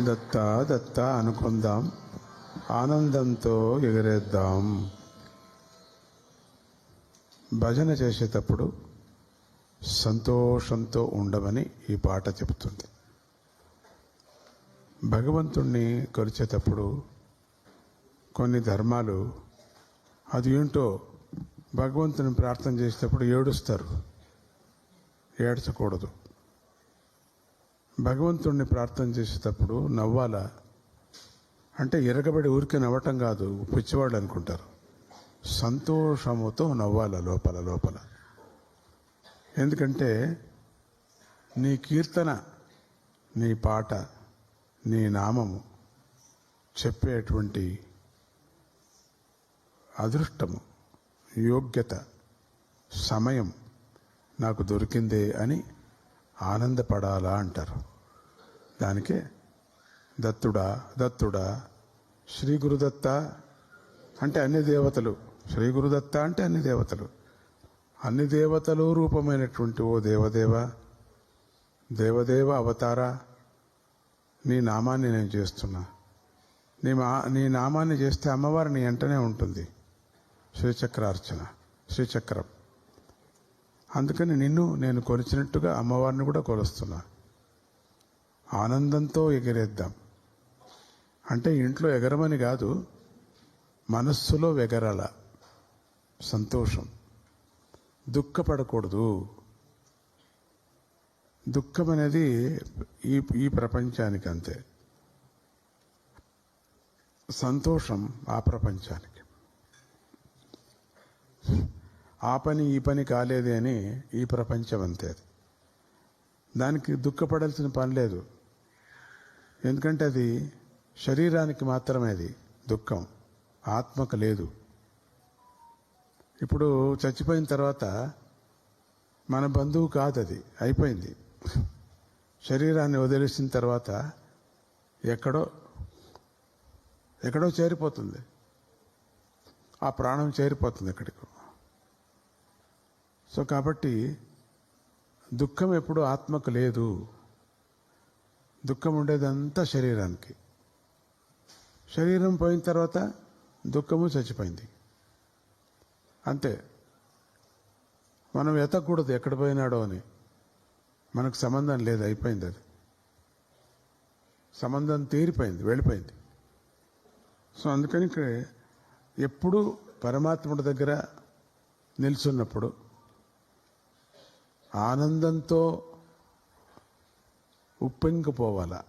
దత్త దత్త అనుకుందాం. ఆనందంతో ఎగరేద్దాం. భజన చేసేటప్పుడు సంతోషంతో ఉండమని ఈ పాట చెబుతుంది. భగవంతుణ్ణి కొలిచేటప్పుడు కొన్ని ధర్మాలు అది ఏంటో భగవంతుని ప్రార్థన చేసేటప్పుడు ఏడుస్తారు. ఏడ్చకూడదు. భగవంతుణ్ణి ప్రార్థన చేసేటప్పుడు నవ్వాలా? అంటే ఎరగబడి ఊరికే నవ్వటం కాదు పిచ్చివాళ్ళు అనుకుంటారు. సంతోషముతో నవ్వాల లోపల లోపల? ఎందుకంటే నీ కీర్తన నీ పాట నీ నామము చెప్పేటువంటి అదృష్టము యోగ్యత సమయం నాకు దొరికిందే అని ఆనందపడాలా అంటారు. దానికే దత్తుడా దత్తుడా శ్రీ గురుదత్త అంటే అన్ని దేవతలు. శ్రీ గురుదత్త అంటే అన్ని దేవతలు. అన్ని దేవతలు రూపమైనటువంటి ఓ దేవదేవ దేవదేవ అవతార. నీ నామాన్ని నేను చేస్తున్నా. నీ మా నీ నామాన్ని చేస్తే అమ్మవారు నీ వెంటనే ఉంటుంది. శ్రీచక్రార్చన శ్రీచక్రం. అందుకని నిన్ను నేను కొలిచినట్టుగా అమ్మవారిని కూడా కొలుస్తున్నా. ఆనందంతో ఎగరేద్దాం. అంటే ఇంట్లో ఎగరమని కాదు మనస్సులో ఎగరాల సంతోషం. దుఃఖపడకూడదు. దుఃఖం అనేది ఈ ఈ ప్రపంచానికి అంతే సంతోషం ఆ ప్రపంచానికి. ఆ పని ఈ పని కాలేదే అని ఈ ప్రపంచం అంతే. దానికి దుఃఖపడాల్సిన పని లేదు. ఎందుకంటే అది శరీరానికి మాత్రమే అది దుఃఖం. ఆత్మకు లేదు. ఇప్పుడు చచ్చిపోయిన తర్వాత మన బంధువు కాదు అది. అయిపోయింది. శరీరాన్ని వదిలేసిన తర్వాత ఎక్కడో ఎక్కడో చేరిపోతుంది. ఆ ప్రాణం చేరిపోతుంది ఎక్కడికో. సో కాబట్టి దుఃఖం ఎప్పుడు ఆత్మకు లేదు. దుఃఖం ఉండేదంతా శరీరానికి. శరీరం పోయిన తర్వాత దుఃఖము చచ్చిపోయింది. అంతే. మనం ఎతకూడదు ఎక్కడ పోయినాడో అని. మనకు సంబంధం లేదు అయిపోయింది అది. సంబంధం తీరిపోయింది వెళ్ళిపోయింది. సో అందుకని ఇక్కడ ఎప్పుడు పరమాత్ముడి దగ్గర నిల్చున్నప్పుడు ఆనందంతో ఉప్పొంగిపోవాలా?